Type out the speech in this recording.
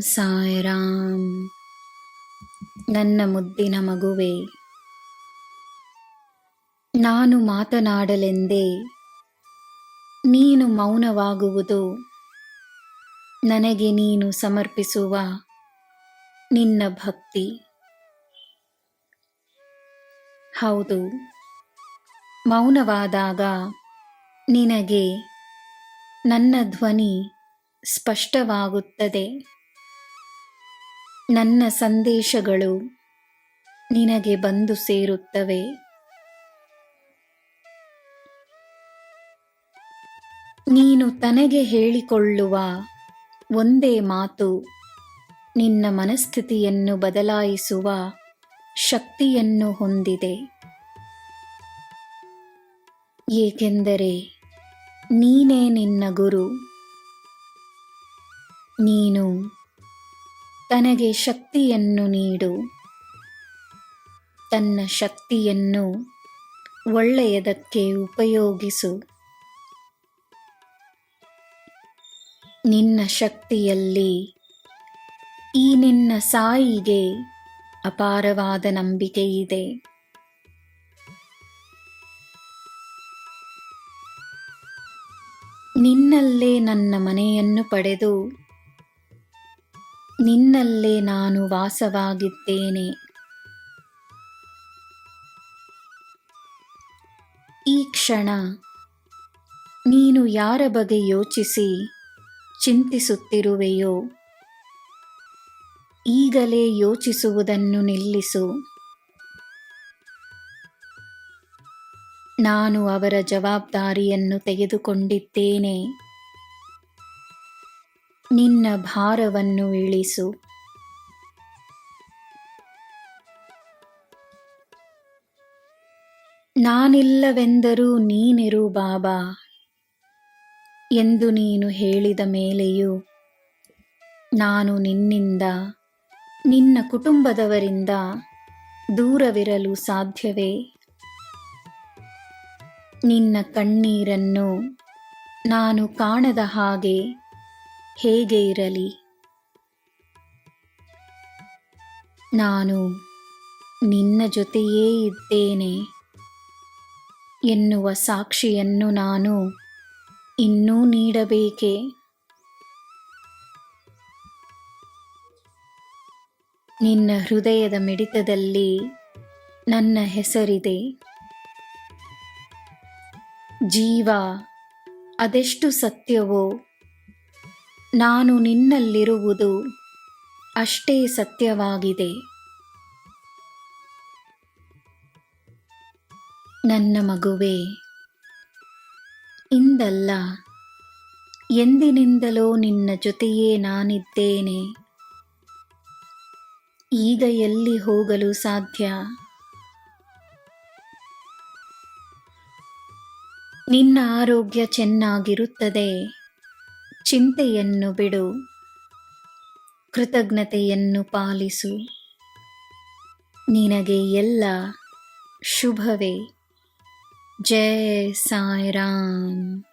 ಸಾಯಿರಾಮ್ ನನ್ನ ಮುದ್ದಿನ ಮಗುವೆ, ನಾನು ಮಾತನಾಡಲೆಂದೇ ನೀನು ಮೌನವಾಗುವುದು. ನನಗೆ ನೀನು ಸಮರ್ಪಿಸುವ ನಿನ್ನ ಭಕ್ತಿ. ಹೌದು, ಮೌನವಾದಾಗ ನಿನಗೆ ನನ್ನ ಧ್ವನಿ ಸ್ಪಷ್ಟವಾಗುತ್ತದೆ. ನನ್ನ ಸಂದೇಶಗಳು ನಿನಗೆ ಬಂದು ಸೇರುತ್ತವೆ. ನೀನು ತನಗೆ ಹೇಳಿಕೊಳ್ಳುವ ಒಂದೇ ಮಾತು, ನಿನ್ನ ಮನಸ್ಥಿತಿಯನ್ನು ಬದಲಾಯಿಸುವ ಶಕ್ತಿಯನ್ನು ಹೊಂದಿದೆ. ಏಕೆಂದರೆ ನೀನೇ ನಿನ್ನ ಗುರು. ನೀನು ತನಗೆ ಶಕ್ತಿಯನ್ನು ನೀಡು. ತನ್ನ ಶಕ್ತಿಯನ್ನು ಒಳ್ಳೆಯದಕ್ಕೆ ಉಪಯೋಗಿಸು. ನಿನ್ನ ಶಕ್ತಿಯಲ್ಲಿ ಈ ನಿನ್ನ ಸಾಯಿಗೆ ಅಪಾರವಾದ ನಂಬಿಕೆ ಇದೆ. ನಿನ್ನಲ್ಲೇ ನನ್ನ ಮನೆಯನ್ನು ಪಡೆದು ನಿನ್ನಲ್ಲೇ ನಾನು ವಾಸವಾಗಿದ್ದೇನೆ. ಈ ಕ್ಷಣ ನೀನು ಯಾರ ಬಗ್ಗೆ ಯೋಚಿಸಿ ಚಿಂತಿಸುತ್ತಿರುವೆಯೋ? ಈಗಲೇ ಯೋಚಿಸುವುದನ್ನು ನಿಲ್ಲಿಸು. ನಾನು ಅವರ ಜವಾಬ್ದಾರಿಯನ್ನು ತೆಗೆದುಕೊಂಡಿದ್ದೇನೆ. ನಿನ್ನ ಭಾರವನ್ನು ಇಳಿಸು. ನಾನಿಲ್ಲವೆಂದರೂ ನೀನಿರು ಬಾಬಾ ಎಂದು ನೀನು ಹೇಳಿದ ಮೇಲೆಯೂ ನಾನು ನಿನ್ನಿಂದ, ನಿನ್ನ ಕುಟುಂಬದವರಿಂದ ದೂರವಿರಲು ಸಾಧ್ಯವೇ? ನಿನ್ನ ಕಣ್ಣೀರನ್ನು ನಾನು ಕಾಣದ ಹಾಗೆ ಹೇಗೆ ಇರಲಿ? ನಾನು ನಿನ್ನ ಜೊತೆಯೇ ಇದ್ದೇನೆ ಎನ್ನುವ ಸಾಕ್ಷಿಯನ್ನು ನಾನು ಇನ್ನೂ ನೀಡಬೇಕೆ? ನಿನ್ನ ಹೃದಯದ ಮಿಡಿತದಲ್ಲಿ ನನ್ನ ಹೆಸರಿದೆ. ಜೀವ, ಅದೆಷ್ಟು ಸತ್ಯವೋ ನಾನು ನಿನ್ನಲ್ಲಿರುವುದು ಅಷ್ಟೇ ಸತ್ಯವಾಗಿದೆ. ನನ್ನ ಮಗುವೆ, ಇಂದಲ್ಲ, ಎಂದಿನಿಂದಲೋ ನಿನ್ನ ಜೊತೆಯೇ ನಾನಿದ್ದೇನೆ. ಈಗ ಎಲ್ಲಿ ಹೋಗಲು ಸಾಧ್ಯ? ನಿನ್ನ ಆರೋಗ್ಯ ಚೆನ್ನಾಗಿರುತ್ತದೆ. ಚಿಂತೆಯನ್ನು ಬಿಡು. ಕೃತಜ್ಞತೆಯನ್ನು ಪಾಲಿಸು. ನಿನಗೆ ಎಲ್ಲ ಶುಭವೇ. ಜಯ ಸಾಯಿರಾಮ್.